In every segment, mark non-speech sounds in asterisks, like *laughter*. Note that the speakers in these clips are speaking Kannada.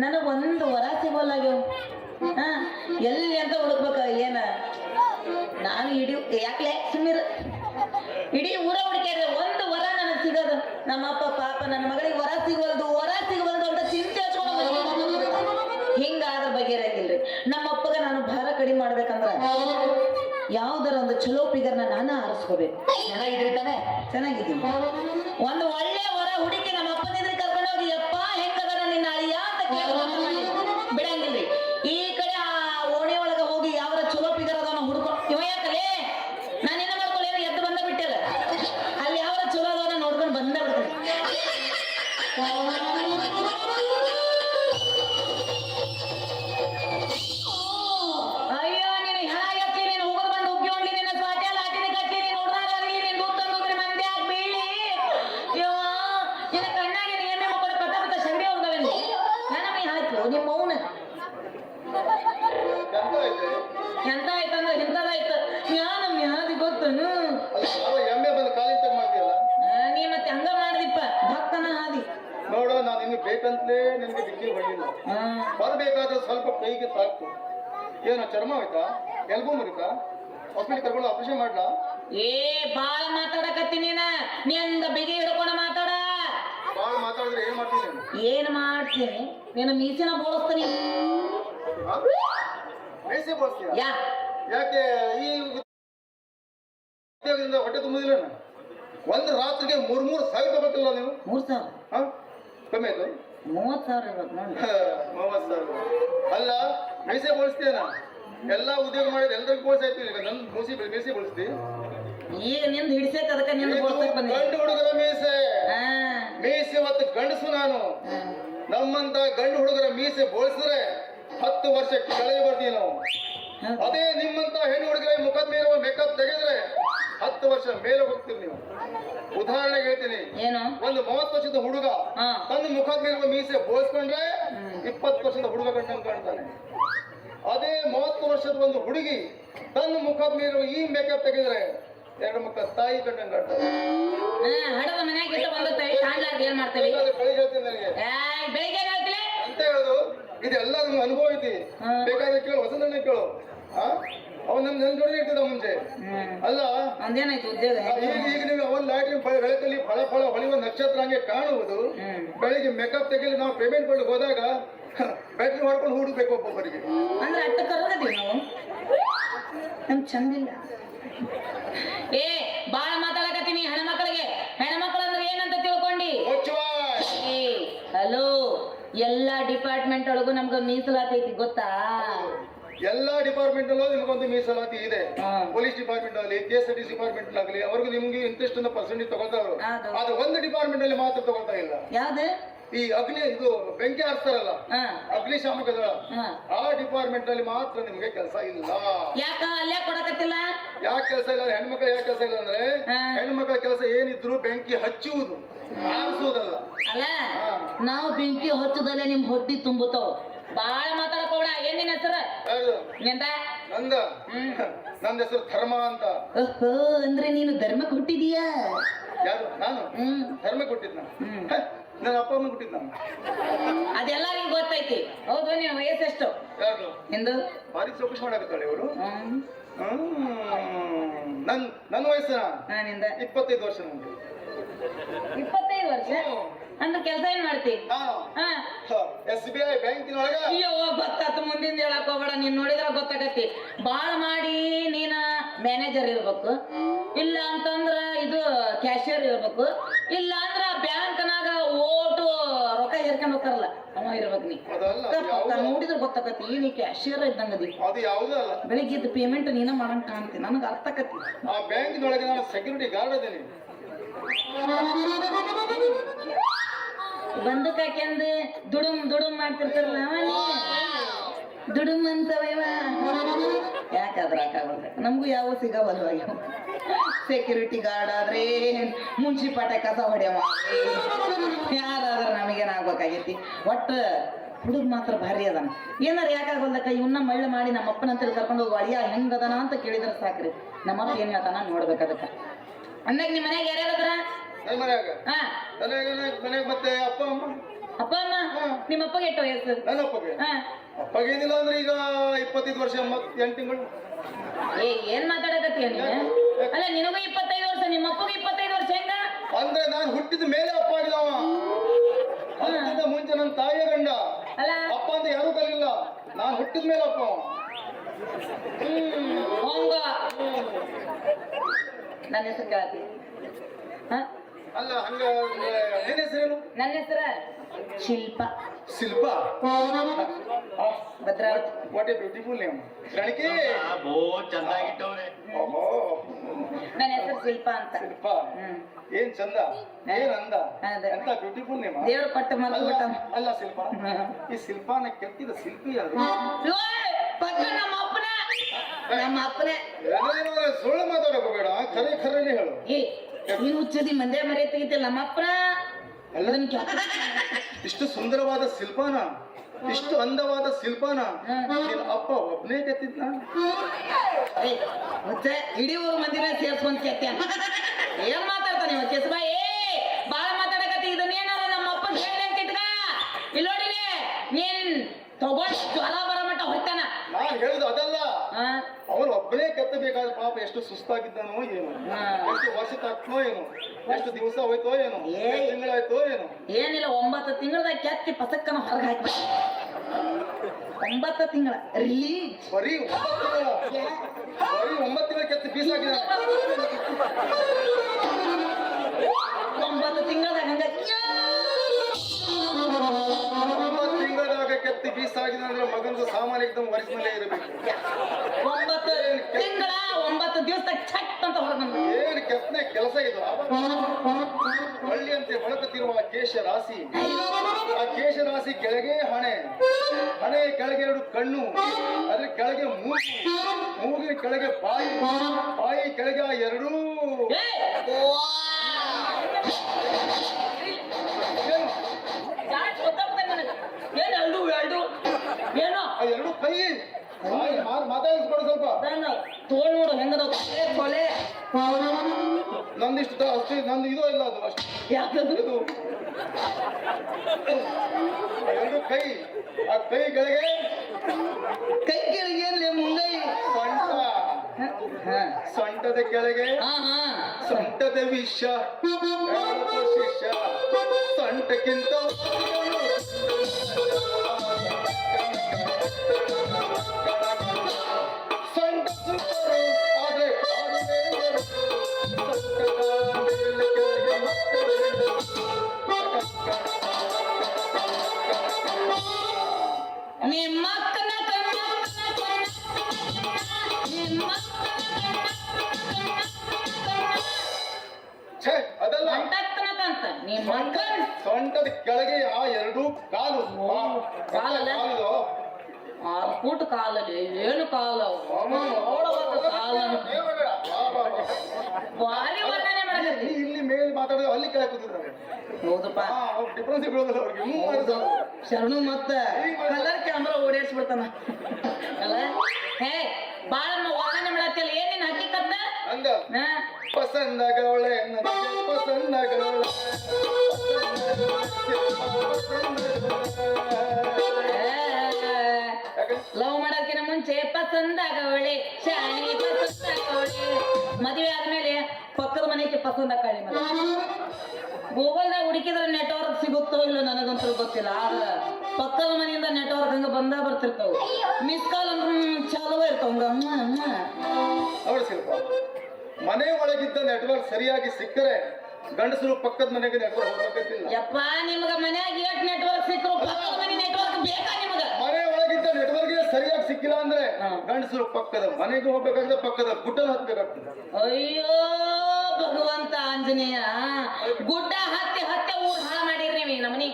ನನಗೆ ಒಂದು ವರ ಸಿಗೋಲ್ಲಾಗ್ಯವ ಹಾ ಎಲ್ಲಿ ಅಂತ ಹುಡುಕ್ಬೇಕ ಏನ? ನಾನು ಇಡೀ ಯಾಕೆ ಸುಮ್ಮೀರ್ ಇಡೀ ಊರ ಹುಡುಕ್ಯಾರ ಒಂದು ವರ ನನಗೆ ಸಿಗೋದು. ನಮ್ಮಪ್ಪ ಪಾಪ ನನ್ನ ಮಗಳಿಗೆ ವರ ಸಿಗವಲ್ದು ವರ ಸಿಗವಲ್ದು ಅಂತ ಚಿಂತೆ ಹಚ್ಕೊಂಡು ಹಿಂಗಾದ್ರ ಇರಂಗಿಲ್ರಿ ನಮ್ಮಪ್ಪಗ ನಾನು ಭಾರ ಕಡಿಮೆ ಮಾಡ್ಬೇಕಂದ್ರ ಯಾವ್ದಾರ ಒಂದು ಚಲೋ ಪಿಗರ್ನ ನಾನು ಆರಿಸ್ಕೋಬೇಕು. ಚೆನ್ನಾಗಿದ್ರಿ ತಾನೆ? ಚೆನ್ನಾಗಿದ್ದೀನಿ. ಒಂದು ಒಳ್ಳೆ ವರ ಹುಡುಕಿ ನಮ್ಮ ಬೇಕಂತಲೇ ನಿನ್ಗೆ ಬಿಕ್ಕಿ ಹೊಡಿಲ್ಲ ಹ್ಮ್ ಬರಬೇಕಾದ್ರೆ ಸ್ವಲ್ಪ ಕೈಗೆ ಸಾಕು. ಏನೋ ಚರ್ಮ ಆಯ್ತಾ? ಎಲ್ಬೂ ಮುರಿತಾ? ಹಾಸ್ಪಿಟಲ್ ಕರ್ಕೊಂಡು ಆಪರೇಷನ್ ಮಾಡ್ಲಾ? ಏ ಬಾಳ ಮಾತಾಡಕತ್ತಿ ನೀನ. ನಿಂದ ಬಿಗಿ ಹಿಡ್ಕೊಂಡು ಮಾತಾಡ. ಬಾಳ ಮಾತಾಡಿದ್ರೆ ಏನ್ ಮಾಡ್ತೀನಿ ಏನ್ ಮಾಡ್ತೀನಿ? ನೀನು ಮೀಸಿನ ಬೋಳಿಸ್ತೀನಿ. ಬೋಳ್ಸ್ತೀಯ? ಯಾ. ಯಾಕೆ ಈ ಹೊಟ್ಟೆ ತುಂಬುದಿಲ್ಲ? ಒಂದು ರಾತ್ರಿಗೆ ಮೂರ್ ಮೂರು ಸಾವಿರ ತಗೋತಿಲ್ಲ ನೀವು? ಮೂರ್ ಸಾವಿರ? ಹಾ ಕಮ್ಮಿ ಆಯ್ತು ಮೂವತ್ ಸಾವಿರ ಇರ್ಬೇಕು ನೋಡಿ. ಮೂವತ್ತು ಸಾವಿರ ಅಲ್ಲ ಮೀಸೆ ಬೋಳಿಸ್ತೀಯನ ಎಲ್ಲ ಉದ್ಯೋಗ ಮಾಡಿದ್ರೆ ಎಲ್ರಿಗೂ ಬೋಳ್ಸಾಯ್ತು ಈಗ ನನ್ನ ಮೂಸಿ ಮೀಸೆ ಬೋಳಿಸ್ತಿ. ಈಗ ನಿಂದ ಹಿಡಿಸಕ್ ಅದಕ್ಕೆ ನಿಂದ ಬೋಳ್ಸಕ್ ಬಂದಿ. ಗಂಡು ಹುಡುಗರ ಮೀಸೆ. ಮೀಸೆ ಇವತ್ತು ಗಂಡಸು ನಾನು. ನಮ್ಮಂತ ಗಂಡು ಹುಡುಗರ ಮೀಸೆ ಬೋಳಿಸಿದ್ರೆ ಹತ್ತು ವರ್ಷ ಕಳೆಯ ಬರ್ತೀವಿ ನಾವು. ಅದೇ ನಿಮ್ಮಂತ ಹೆಣ್ಣು ಹುಡುಗರ ಮುಖದ ಮೇಲೆ ಮೇಕಪ್ ತೆಗೆದ್ರೆ ಹತ್ತು ವರ್ಷ ಮೇಲೆ ಹೋಗ್ತೀರಿ ನೀವು. ಉದಾಹರಣೆಗೆ ಹೇಳ್ತೀನಿ. ಏನು? ಒಂದು ಮೂವತ್ತು ವರ್ಷದ ಹುಡುಗ ಹಾ. ತನ್ನ ಮುಖದ ಮೇಲೆ ಮೀಸೆ ಬೋಳ್ಸ್ಕೊಂಡ್ರೆ ಇಪ್ಪತ್ತು ವರ್ಷದ ಹುಡುಗ ಗಂಟನ್ನು ಕಾಣ್ತಾನೆ. ಅದೇ ಮೂವತ್ತು ವರ್ಷದ ಒಂದು ಹುಡುಗಿ ತನ್ನ ಮುಖದ ಮೇಲೆ ಈ ಮೇಕಪ್ ತೆಗೆದ್ರೆ ಎರಡು ಮಕ್ಕಳ ತಾಯಿ ಗಂಟನ್ನು ಕಾಣ್ತಾನೆ. ಹಾ ಹಡದ ಮನ್ಯಾಗ ಇಟ್ಟು ಬಂದತ್ತೇವೆ ಕಾಣ್ಲಾರ್ದ ಏನ್ ಮಾಡ್ತೇವೆ? ಬೆಳಿಗ್ಗೆ ಹೇಳ್ತೀನಿ ನನಗೆ. ಬೆಳಿಗ್ಗೆ ಅಂತ ಹೇಳೋದು. ಇದೆಲ್ಲ ನಮ್ಗೆ ಅನುಭವ ಐತಿ. ಬೇಕಾದ್ರೆ ಕೇಳು ಹೊಸದನ್ನ ಕೇಳು. ಆ ನಮ್ ನನ್ ಮುಂಚೆ ಹ್ಮ್. ಅಲ್ಲ? ಅಂದೇನಾಯ್ತು ಉದ್ಯೋಗ? ಈಗ ಈಗ ನೀವು ಅವನ್ ಲಾಟ್ರಿ ಬೆಳಕಲ್ಲಿ ಫಳ ಫಳ ಹೊಳೆಯುವ ನಕ್ಷತ್ರ ಹಂಗೆ ಕಾಣುವುದು. ಬೆಳಿಗ್ಗೆ ಮೇಕಪ್ ತೆಗೆಲಿ ನಾವು ಪೇಮೆಂಟ್ ಕೊಡ್ಲಿಕ್ಕೆ ಹೋದಾಗ ಬ್ಯಾಟ್ರಿ ಮಾಡ್ಕೊಂಡು ಹುಡುಕ್ಬೇಕು ಒಬ್ಬೊಬ್ಬರಿಗೆ. ಅಂದ್ರೆ ಅಟ್ಟ ನಾವು? ನಮ್ ಚಂದಿಲ್ಲ ಏ ಬಾಳ ಮಾತಾಡಕತ್ತೀನಿ ಹೆಣ್ಮಕ್ಳಿಗೆ ಹೆಣ್ಮಕ್ಳು ಅಂದ್ರೆ ಏನಂತ ತಿಳ್ಕೊಂಡಿ? ಹಲೋ ಎಲ್ಲಾ ಡಿಪಾರ್ಟ್ಮೆಂಟ್ ಒಳಗೂ ನಮ್ಗೆ ಮೀಸಲಾತೈತಿ ಗೊತ್ತಾ? ಎಲ್ಲಾ ಡಿಪಾರ್ಟ್ಮೆಂಟ್ ಅಲ್ಲೂ ನಿಮಗೊಂದು ಮೀಸಲಾತಿ ಇದೆ. ಪೊಲೀಸ್ ಡಿಪಾರ್ಟ್ಮೆಂಟ್ ಆಗಲಿ K S R T department ಆಗಲಿ ಅವ್ರಿಗೆ ನಿಮ್ಗೆ ಇಂಟ್ರೆಸ್ಟ್ ಅನ್ನ ಪರ್ಸೆಂಟೇಜ್ ತಗೊಳ್ತಾವ್ರು. ಅದು ಒಂದು ಡಿಪಾರ್ಟ್ಮೆಂಟ್ ಅಲ್ಲಿ ಮಾತ್ರ ತಗೋತಾ ಇಲ್ಲ. ಯಾವ್ದು? ಈ ಅಗ್ನಿ ಇದು ಬೆಂಕಿ ಹಾಕ್ತಾರಲ್ಲ ಅಗ್ನಿಶಾಮಕದ ಅಗ್ನಿಶಾಮಕ ದಳ ಆ ಡಿಪಾರ್ಟ್ಮೆಂಟ್ ಅಲ್ಲಿ ಮಾತ್ರ ನಿಮ್ಗೆ ಕೆಲಸ ಇಲ್ಲ. ಯಾಕ ಅಲ್ಲೇ ಕೊಡಕತ್ತಿಲ್ಲ? ಯಾಕೆ ಕೆಲಸ ಇಲ್ಲ ಹೆಣ್ಮಕ್ಳು ಯಾಕೆ ಕೆಲಸ ಇಲ್ಲ ಅಂದ್ರೆ. ಹೆಣ್ಮಕ್ಳ ಕೆಲಸ ಏನಿದ್ರು ಬೆಂಕಿ ಹಚ್ಚುವುದು ಹಾರಿಸುವುದಲ್ಲ. ಅಲ್ಲ. ನಾವು ಬೆಂಕಿ ಹಚ್ಚುದಲ್ಲೇ ನಿಮ್ ಹೊಟ್ಟಿ ತುಂಬುತ್ತಾವ ಬಾಳ ಮಾತಾಡಕೋಡ ಏನ್ ನಿನ್ ಹೆಸರ? ನಿಂದ? ನಂದ. ನನ್ನ ಹೆಸರು ಧರ್ಮ ಅಂತ. ಓಹೋ ಅಂದ್ರೆ ನೀನು ಧರ್ಮ ಹುಟ್ಟಿದೀಯಾ? ಯಾರು? ನಾನು? ಹ್ಮ್. ಧರ್ಮ ಕೊಟ್ಟಿದ್ನ ಹ್ಮ್. ನನ್ನ ಅಪ್ಪ ಅಮ್ಮ ಕೊಟ್ಟಿದ್ದ ನಾನು ಅದೆಲ್ಲರಿಗೂ ಗೊತ್ತೈತಿ. ಹೌದು ನಿನ್ನ ವಯಸ್ಸು ಎಷ್ಟು? ಯಾರು ಎಂದು ಭಾರಿ ಚೌಕಶ್ ಮಾಡಾಕತ್ತಾಳೆ ಇವರು ನನ್ ನನ್ನ ವಯಸ್ಸಿನ ನಾನಿಂದ ಇಪ್ಪತ್ತೈದು ವರ್ಷ ನಂದು. ಇಪ್ಪತ್ತೈದು ವರ್ಷ? ಅಂದ್ರೆ ಕೆಲಸ ಏನ್ ಮಾಡ್ತಿ? ನಾನು ಹಾ. ಎಸ್ ಬಿ ಐ ಬ್ಯಾಂಕಿನೊಳಗ? ಅಯ್ಯೋ ಗೊತ್ತಾತು ಮುಂದಿನ ಹೇಳಕ್ ಹೋಗ್ಬೇಡ ನೀನ್ ನೋಡಿದ್ರ ಗೊತ್ತಾಗತ್ತಿ. ಬಾಳ್ ಮಾಡಿ ನೀನ ಮ್ಯಾನೇಜರ್ ಇರ್ಬೇಕು. ಇಲ್ಲ ಅಂತಂದ್ರ ಇದು ಕ್ಯಾಶಿಯರ್ ಇರ್ಬೇಕು. ಇಲ್ಲ ಅಂದ್ರ ಬ್ಯಾಂಕ್ನಾಗ ಓಟು ರೊಕ್ಕ ಹೇರ್ಕೊಂಡ್ ಹೋಗ್ತಾರಲ್ಲ ಅವ ಇರ್ಬೇಕು ನೀ. ನೋಡಿದ್ರ ಗೊತ್ತಾಗತ್ತಿ ನೀ ಕ್ಯಾಶಿಯರ್ ಇದ್ದಂಗದಿ ಅದು. ಯಾವುದೂ ಅಲ್ಲ. ಬೆಳಿಗ್ಗೆ ಪೇಮೆಂಟ್ ನೀನ ಮಾಡಂಗ್ ಕಾಣ್ತಿ ನನಗ ಅರ್ಥ ಆಕತ್ತಿ ಆ ಬ್ಯಾಂಕಿನೊಳಗೆ ನಾನು ಸೆಕ್ಯೂರಿಟಿ ಗಾರ್ಡ್ ಅದೇನಿ. *laughs* ಬಂದೂಕ್ ಹಾಕ್ಯಂದು ದುಡುಮ್ ದುಡುಮ್ ಮಾಡ್ತಿರ್ತಾರಲ್ಲ. ದುಡುಮ್ ಅಂತವ ಯಾಕಾದ್ರ ಹಾಕಾಗಲ್ಲ ನಮಗೂ ಯಾವ ಸಿಗವಲ್ವ ಸೆಕ್ಯೂರಿಟಿ ಗಾರ್ಡ್ ಆದ್ರೆ ಮುನ್ಸಿಪಾಲ್ಟಿ ಕಸ ಹೊಡೆಯವ. ಯಾರಾದ್ರ ನಮಗೇನಾಗ್ಬೇಕಾಗೈತಿ? ಒಟ್ಟು ಹುಡುಗ ಮಾತ್ರ ಭಾರಿ ಅದಾನ. ಏನಾರ ಯಾಕಾಗಲ್ದಕ್ಕ? ಇವನ್ನ ಮಳ್ಳ ಮಾಡಿ ನಮ್ಮ ಅಪ್ಪನ ಅಂತ ಕರ್ಕೊಂಡು ಹೋಗಿ ಅಳಿಯ ಹೆಂಗದನ ಅಂತ ಕೇಳಿದ್ರೆ ಸಾಕ್ರಿ. ನಮ್ಮಪ್ಪ ಏನ್ ಹೇಳ್ತಾನ ನೋಡ್ಬೇಕು ಅದಕ್ಕ ಅಂದಾಗ ನಿಮ್ಮ ಮನ್ಯಾಗ ಯಾರ್ಯಾರ ಮನ್ಯಾಗ? ಮನ್ಯಾಗ ಮತ್ತೆ ಅಪ್ಪ ಅಮ್ಮ? ಅಪ್ಪ ಅಮ್ಮ ನಿಮ್ಮ ಅಪ್ಪಗೆ ಎಷ್ಟು ವಯಸ್ಸು? ನನ್ನ ಅಪ್ಪಗೆ? ಹಾ. ಅಪ್ಪಗೇನಿಲ್ಲ ಅಂದ್ರೆ ಈಗ ಇಪ್ಪತ್ತೈದು ವರ್ಷ ಎಂಟು ತಿಂಗಳು. ಏ ಏನ್ ಮಾತಾಡಕತ್ತೀಯ ನೀನು? ಅಲ್ಲ ನಿನಗೂ ಇಪ್ಪತ್ತೈದು ವರ್ಷ ನಿಮ್ಮ ಅಪ್ಪಗೂ ಇಪ್ಪತ್ತೈದು ವರ್ಷ ಹೆಂಗ? ಅಂದ್ರೆ ನಾನು ಹುಟ್ಟಿದ ಮೇಲೆ ಅಪ್ಪ ಆಗಿದವ ಅದಕ್ಕಿಂತ ಮುಂಚೆ ನನ್ನ ತಾಯಿಯ ಗಂಡ. ಅಲ್ಲ. ಅಪ್ಪ ಅಂತ ಯಾರು ಕಲಿಲ್ಲ ನಾನು ಹುಟ್ಟಿದ ಮೇಲೆ ಅಪ್ಪ. ಹ್ಮ್ ಹೋಂಗ. ನನ್ನ ಹೆಸರು ಕೇಳತಿ ಹ? ಅಲ್ಲ ಹಂಗ ನಿನ್ನ ಹೆಸರೇನು? ನನ್ನ ಹೆಸರ Shilpa. Shilpa? Bhadravati. What a beautiful name ಗಣಕಿ ಬಹುತ್ ಚಂದಾಗಿಟ್ಟವ್ರೆ ಓಹೋ ನನ್ನ ಹೆಸರು ಶಿಲ್ಪ ಅಂತ. ಶಿಲ್ಪ. ಏನ್ ಚಂದ? ಏನ್ ಅಂದ. ಎಂತ ಬ್ಯೂಟಿಫುಲ್ ನೇಮ್ ದೇವ್ರ ಕೊಟ್ಟ ಮರ್ತು ಅಲ್ಲ ಅಲ್ಲ ಶಿಲ್ಪ. ಈ ಶಿಲ್ಪಾನ ಕೆತ್ತಿದ ಶಿಲ್ಪಿ ಯಾರು? ನಮ್ಮ ಅಪ್ಪನೇ. ನಮ್ಮ ಅಪ್ಪನೇ. ಸುಳ್ಳು ಮಾತಾಡಕೋಬೇಡ ಬೇಡ. ಖರೆ ಖರೇನೆ ಹೇಳು. ನೀನು ಉಚ್ಚದಿ ಮಂದೆ ಮರೆ ತೆಗಿತಿಲ್ಲ ನಮ್ಮ ಎಲ್ಲದನ್ನ ಇಷ್ಟು ಸುಂದರವಾದ ಶಿಲ್ಪಾನ ಇಷ್ಟು ಅಂದವಾದ ಶಿಲ್ಪಾನ. ನಿನ್ನ ಅಪ್ಪ ಒಬ್ನೇ ಕೆತ್ತಿದ್ನ? ಮತ್ತೆ ಇಡೀ ಊರು ಮಂದಿನ ಸೇರ್ಸ್ಕೊಂಡ್ ಕೆತ್ತ. ಏನ್ ಮಾತಾಡ್ತಾನೆ ಇವ ಕೆಸಬಾ? ಏ ಬಾಳ ಮಾತಾಡಕತ್ತಿ ಇದನ್ನೇನಾರ ನಮ್ಮ ಅಪ್ಪ ಹೇಳಿ ಅಂತ ಇಟ್ಕ. ಇಲ್ಲಿ ನೋಡಿಲಿ ನೀನ್ ತಗೊಂಡ್ ಜ್ವರ ಬರ ಮಟ್ಟ ಹೊತ್ತಾನ ನಾನ್ ಹೇಳುದು ಅದಲ್ಲ ಹಾ ಅವನು ಒಬ್ಬನೇ ಕೆತ್ತಬೇಕಾದ ಪಾಪ ಎಷ್ಟು ಸುಸ್ತಾಗಿದ್ದಾನೋ ಏನು. ಎಷ್ಟು ವರ್ಷ ತಾಕ್ತೋ ಏನು. ಎಷ್ಟು ದಿವಸ ಹೋಯ್ತೋ ಏನು. ತಿಂಗಳಾಯ್ತೋ ಏನು. ಏನಿಲ್ಲ ಒಂಬತ್ತು ತಿಂಗಳದಾಗ ಕೆತ್ತಿ ಪಸಕ್ಕನ ಹೊರಗೆ ಹಾಕಿ ಒಂಬತ್ತು ತಿಂಗಳ. ರಿಲೀಸ್ ಬರೀ ಒಂಬತ್ತು ತಿಂಗಳ. ಬರೀ ಒಂಬತ್ತು ತಿಂಗಳ ಕೆತ್ತಿ ಬೀಸಾಕಿದ್ದಾನೆ ಒಂಬತ್ತು ತಿಂಗಳದಾಗ ಹಂಗ ಕೆತ್ತಿ ಬೀಸಾಗಿದೆ ಅಂದ್ರೆ ಮಗಂದು ಸಾಮಾನ್ಯ ಎಕ್ದಮ್ ಒರಿಜಿನಲ್ಲೇ ಇರಬೇಕು. ಒಂಬತ್ತು ತಿಂಗಳ ಒಂಬತ್ತು ದಿವಸ ಛಟ್ ಅಂತ ಹೊರಗೆ ಬಂದ ಏನು ಕೆತ್ತನೆ ಕೆಲಸ ಇದು. ಹಳ್ಳಿಯಂತೆ ಹೊಳಕುತ್ತಿರುವ ಕೇಶ ರಾಶಿ. ಆ ಕೇಶ ರಾಶಿ ಕೆಳಗೆ ಹಣೆ. ಹಣೆ ಕೆಳಗೆ ಎರಡು ಕಣ್ಣು. ಅದ್ರ ಕೆಳಗೆ ಮೂಗು. ಮೂಗಿನ ಕೆಳಗೆ ಬಾಯಿ. ಬಾಯಿ ಕೆಳಗೆ ಆ ಎರಡೂ ಏ ಏನು ಯಾಕ್ ಗೊತ್ತಾಗ್ತಾ ಇಲ್ಲ ನನಗೆ? ಏನ್ ಎರಡು ಎರಡು ಏನೋ ಆ ಎರಡು ಕೈ ಮಾತಾಡಿಸ್ಕೊಡು ಸ್ವಲ್ಪ. ತೋಳ್ ನೋಡು ಹೆಂಗದ ಕೊಲೆ. ನಂದಿಷ್ಟು ಅಷ್ಟು ನಂದು ಇದು ಇಲ್ಲ ಅದು ಅಷ್ಟೇ. ಯಾಕದು? ಇದು. ಎರಡು ಕೈ ಆ ಕೈ ಕೆಳಗೆ ಕೈ ಕೆಳಗೆ ಮುಂದೈ ಮುಂಗೈ ಸೊಂಟ ಸೊಂಟದ ಕೆಳಗೆ ಸೊಂಟದ ವಿಷ. ಶಿಷ್ಯ. ಸೊಂಟಕ್ಕಿಂತ ಸೊಂಟ ಕಾಲಲ್ಲಿ ಏನು ಕಾಲ? ನೋಡಬೇಕು ಕಾಲ ಭಾರಿ ವರ್ಣನೆ ಮಾಡಕತ್ತಿ ಇಲ್ಲಿ ಮೇಲೆ ಮಾತಾಡೋದು ಅಲ್ಲಿ ಕೆಳಗೆ ಕೂತಿದ್ದಾರೆ ಹೌದಪ್ಪ. ಹಾ ಡಿಫ್ರೆನ್ಸ್ ಬೀಳೋದಿಲ್ಲ ಅವ್ರಿಗೆ. ಹ್ಞೂ ಮಾಡಿದ್ರು. ಶರಣು ಮತ್ತೆ ಕಲರ್ ಕ್ಯಾಮ್ರಾ ಓಡಾಡ್ಸ್ಬಿಡ್ತಾನ. ಅಲ್ಲ? ಹೇ ಬಾಳ ವರ್ಣನೆ ಮಾಡತ್ತಿಲ್ಲ ಏನೇನು ಹಕ್ಕಿಕತ್ತ ಪಸಂದಗವಳೆ ಯಾಕೆ? ಲವ್ ಮಾಡೋಕಿನ ಮುಂಚೆ ಪಸಂದಾಗವಳೆ ಶಾಣಿ ಪಸಂದಾಗವಳೆ ಮದುವೆ ಆದ್ಮೇಲೆ ಪಕ್ಕದ ಮನೆಗೆ ಪಸಂದ ಕಾಳಿ ಮಗ ಗೂಗಲ್ದಾಗ ಹುಡುಕಿದ್ರೆ ನೆಟ್ವರ್ಕ್ ಸಿಗುತ್ತೋ ಇಲ್ಲ ನನಗಂತೂ ಗೊತ್ತಿಲ್ಲ ಆದ್ರೆ ಪಕ್ಕದ ಮನೆಯಿಂದ ನೆಟ್ವರ್ಕ್ ಹಂಗ ಬಂದ ಬರ್ತಿರ್ತಾವ. ಮಿಸ್ ಕಾಲ್ ಅಂದ್ರೆ ಚಾಲೋ ಇರ್ತಾವ. ಮನೆ ಒಳಗಿದ್ದ ನೆಟ್ವರ್ಕ್ ಸರಿಯಾಗಿ ಸಿಕ್ಕರೆ ಗಂಡಸರು ಪಕ್ಕದ ಮನೆಗೆ ನೆಟ್ವರ್ಕ್ ಹೋಗಬೇಕಿಲ್ಲ ಯಪ್ಪ ನಿಮ್ಗ ಮನ್ಯಾಗ ಎಷ್ಟು ನೆಟ್ವರ್ಕ್ ಸಿಕ್ಕರು ಪಕ್ಕದ ಮನೆ ನೆಟ್ವರ್ಕ್ ಬೇಕಾ ನಿಮಗ ಮನೆ ಒಳಗಿದ್ದ ನೆಟ್ವರ್ಕ್ ಸರಿಯಾಗಿ ಸಿಕ್ಕಿಲ್ಲ ಅಂದ್ರೆ. ಗಂಡಸರು ಪಕ್ಕದ ಮನೆಗೆ ಹೋಗ್ಬೇಕಾದ್ರೆ ಪಕ್ಕದ ಗುಡ್ಡ ಹತ್ಬೇಕಾಗ್ತದೆ. ಅಯ್ಯೋ ಭಗವಂತ ಆಂಜನೇಯ. ಗುಡ್ಡ ಹತ್ತಿ ಹತ್ತಿ ಊರ್ ಹಾಳ ಮಾಡಿರಿ ನೀವು ನಮ್ಮನಿ?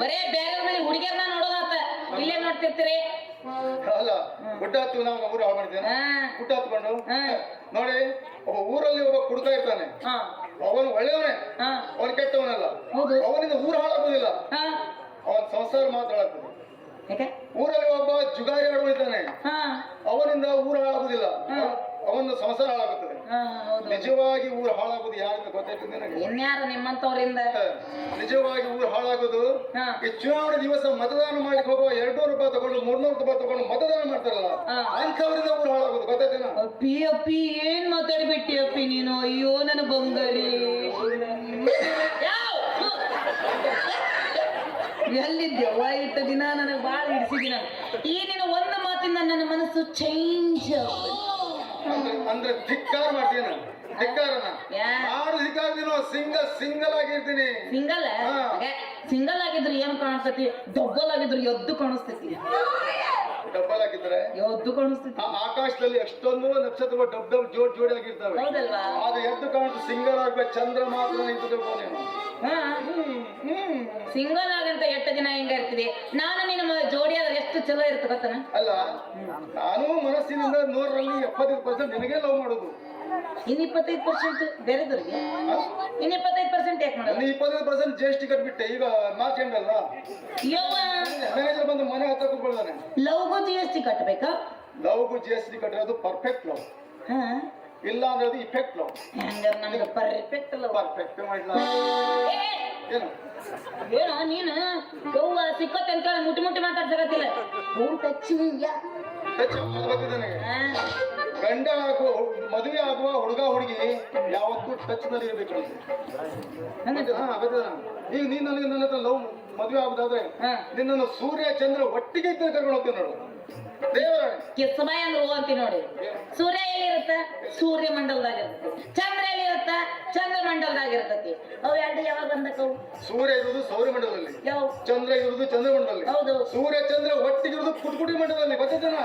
ಬರೇ ಬೇರೆ ಮನೆ ಹುಡುಗಿಯರ್ನ ನೋಡೋದಾತ ಇಲ್ಲೇ ನೋಡ್ತಿರ್ತೀರಿ. ಅಲ್ಲ ಗುಡ್ಡ ಹತ್ತು ನಾವು ಊರು ಹಾಳು ಮಾಡಿದ್ದೇನೆ? ಹಾ. ಗುಡ್ಡ ಹತ್ಕೊಂಡು. ನೋಡಿ ಒಬ್ಬ ಊರಲ್ಲಿ ಒಬ್ಬ ಕುಡ್ಕ ಇರ್ತಾನೆ. ಹಾ. ಅವನು ಒಳ್ಳೆಯವನೇ. ಹಾ. ಅವನು ಕೆಟ್ಟವನಲ್ಲ. ಅವನಿಂದ ಊರು ಹಾಳಾಗೋದಿಲ್ಲ. ಹಾ. ಅವನ ಸಂಸಾರ ಯಾಕೆ? ಊರಲ್ಲಿ ಒಬ್ಬ ಜುಗಾರಿ ಆಡುವ ಇದ್ದಾನೆ. ಹಾ. ಅವನಿಂದ ಊರ ಹಾಳಾಗುದಿಲ್ಲ. ಅವನ ಸಂಸಾರ ಹಾಳಾಗುತ್ತದೆ. ನಿಜವಾಗಿ ಊರು ಹಾಳಾಗುದು ಯಾರಿಂದ ಗೊತ್ತಾಯ್ತು ನಿನಗೆ? ಇನ್ಯಾರು ನಿಮ್ಮಂತವರಿಂದ? ನಿಜವಾಗಿ ಊರು ಹಾಳಾಗುದು ಈ ಚುನಾವಣೆ ದಿವಸ ಮತದಾನ ಮಾಡಿ ಹೋಗುವ ಎರಡ್ನೂರು ರೂಪಾಯಿ ತಗೊಂಡು ಮೂರ್ನೂರು ರೂಪಾಯಿ ತಗೊಂಡು ಮತದಾನ ಮಾಡ್ತಾರಲ್ಲ. ಹಾ. ಅಂಥವರಿಂದ ಊರು ಹಾಳಾಗುದು ಗೊತ್ತಾಯ್ತೇನ? ಅಪ್ಪಿ ಅಪ್ಪಿ ಏನ್ ಮಾತಾಡ್ಬಿಟ್ಟಿ ಅಪ್ಪಿ ನೀನು? ಅಯ್ಯೋ ನನ್ನ ಬಂಗಾರಿ ಎಲ್ಲಿದ್ಯವ್ವ ಇಟ್ಟ ದಿನ ನನಗೆ ಬಾಳ ಹಿಡಿಸಿದಿನ ಈ ನಿನ್ನ ಒಂದು ಮಾತಿನ ನನ್ನ ಮನಸ್ಸು ಚೇಂಜ್ ಅಂದ್ರೆ ಅಂದ್ರೆ ಧಿಕ್ಕಾರ ಮಾಡ್ತೀನಿ? ನಾನು. ಧಿಕ್ಕಾರ ಸಿಂಗಲ್ ಸಿಂಗಲ್ ಆಗಿರ್ತೀನಿ. ಸಿಂಗಲ್. ಸಿಂಗಲ್ ಆಗಿದ್ರು ಏನ್ ಕಾಣಿಸ್ತತಿ ದೊಗ್ಗಲ್ ಆಗಿದ್ರೆ ಎದ್ದು ಕಾಣಿಸ್ತೈತಿ. ಡಬ್ಬಲ್ ಹಾಕಿದ್ರೆ? ಎದ್ದು ಆಕಾಶದಲ್ಲಿ ಎಷ್ಟೊಂದು ನಕ್ಷತ್ರಗಳು ಡಬ್ ಡಬ್ ಜೋಡ್ ಜೋಡಿ ಆಗಿರ್ತವೆ. ಹೌದಲ್ವಾ? ಆದ್ರೆ ಎದ್ದು ಕಾಣಿಸ್ತು ಸಿಂಗಲ್ ಆಗ್ಬೇಕು ಚಂದ್ರ ಮಾತ್ರ ನೀನು ಸಿಂಗಲ್ ಆಗಂತ ಎಷ್ಟು ದಿನ ಹೆಂಗ ಇರ್ತಿದೆ? ನಾನು ನಿನ್ನ ಜೋಡಿ ಆದ್ರೆ ಎಷ್ಟು ಚಲೋ ಇರ್ತ ಗೊತ್ತನ? ಅಲ್ಲ ನಾನು ಮನಸ್ಸಿನಿಂದ ನೂರರಲ್ಲಿ ಎಪ್ಪತ್ತೈದು ಪರ್ಸೆಂಟ್ ನಿನಗೆ ಲವ್ ಮಾಡೋದು. ಇನ್ ಇಪ್ಪತ್ತೈದು ಪರ್ಸೆಂಟ್ ಬೇರೆದವ್ರಿಗೆ? ಇನ್ ಇಪ್ಪತ್ತೈದು ಪರ್ಸೆಂಟ್ ಯಾಕೆ ಮಾಡೋದು? ಇಪ್ಪತ್ತೈದು ಪರ್ಸೆಂಟ್ ಜಿ ಎಸ್ ಟಿ ಕಟ್ಬಿಟ್ಟೆ ಈಗ ಮಾರ್ಚ್ ಎಂಡ್ ಅಲ್ವಾ? ಮ್ಯಾನೇಜರ್ ಬಂದು ಮನೆ ಹತ್ರ ಕೂತ್ಕೊಳ್ತಾನೆ ಲವ್ಗೂ ಜಿ ಎಸ್ ಟಿ ಕಟ್ಟಬೇಕಾ ಲವ್ಗೂ ಜಿ ಎಸ್ ಟಿ ಕಟ್ಟಿರೋದು ಪರ್ಫೆಕ್ಟ್ ಲವ್ ಹಾ. ಇಲ್ಲ ಅಂದ್ರೆ ಅದು ಇಫೆಕ್ಟ್ ಲವ್ ಹಂಗಾರೆ ನಮ್ಗೆ ಪರ್ಫೆಕ್ಟ್ ಲವ್ ಪರ್ಫೆಕ್ಟ್ ಮಾಡಿಲ್ಲ ಏನು? ಏನೋ ನೀನು? ಗೌವ ಸಿಕ್ಕತ್ತೆ ಅಂತ ಮುಟ್ಟಿ ಮುಟ್ಟಿ ಮಾತಾಡ್ಸಕತ್ತಿಲ್ಲ. ಟಚ್ ಗೊತ್ತಿದೆ ನನಗೆ ಗಂಡ ಆಗುವ ಮದುವೆ ಆಗುವ ಹುಡುಗ ಹುಡುಗಿ ಯಾವತ್ತೂ ಟಚ್ನಲ್ಲಿ ಇರಬೇಕು ಈಗ ನೀನ್ ನನಗೆ ನನ್ನ ಹತ್ರ ಲವ್ ಮದುವೆ ಆಗುದಾದ್ರೆ ನಿನ್ನನ್ನು ಸೂರ್ಯ ಚಂದ್ರ ಒಟ್ಟಿಗೆ ಇದ್ದರೆ ಕರ್ಕೊಂಡು ಹೋಗ್ತೀನಿ ನೋಡು. ಸಮಯ ಅಂದ್ರೆ ಹೂ ನೋಡಿ. ಸೂರ್ಯ ಎಲ್ಲಿರುತ್ತ? ಸೂರ್ಯ ಮಂಡಲದಾಗ ಇರ್ತೈತಿ. ಚಂದ್ರ ಎಲ್ಲಿರುತ್ತ? ಚಂದ್ರ ಮಂಡಲದಾಗ ಇರ್ತೈತಿ. ಅವು ಎರಡು ಯಾವಾಗ ಬಂದಕ್ಕವು ಸೂರ್ಯ ಇರುವುದು ಸೌರಮಂಡಲದಲ್ಲಿ ಯಾವ? ಚಂದ್ರ ಇರುವುದು ಚಂದ್ರಮಂಡಲದಲ್ಲಿ ಹೌದು. ಸೂರ್ಯ ಚಂದ್ರ ಒಟ್ಟಿಗೆ ಇರೋದು ಪುಟ್ಕುಟಿ ಮಂಡಲದಲ್ಲಿ. ಗೊತ್ತಿದ್ದೇನಾ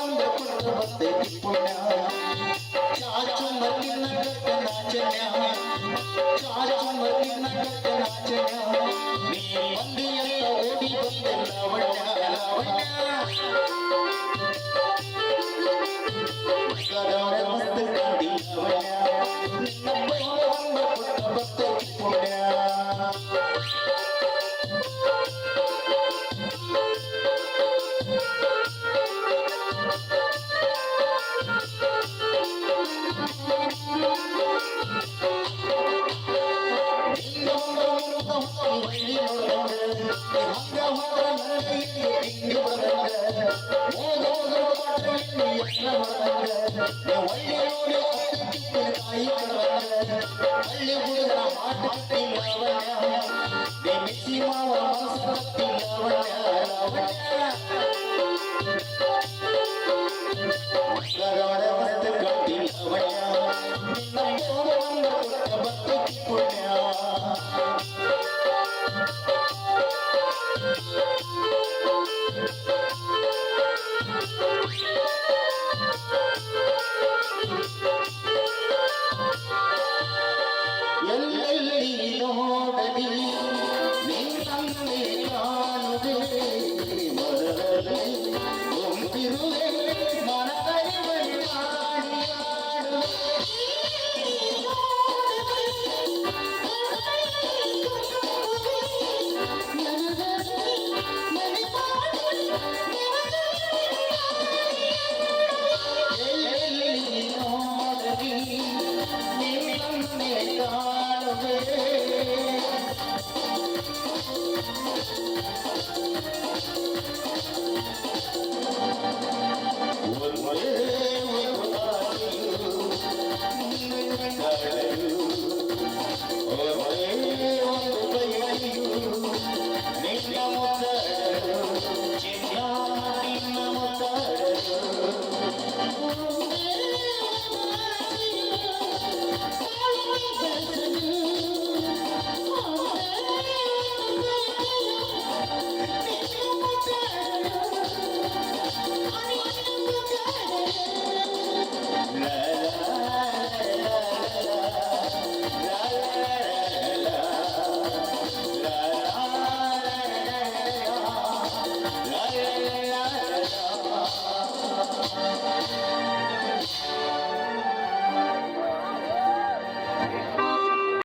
ನನ್ನ Oh, ಪಿರುವೆ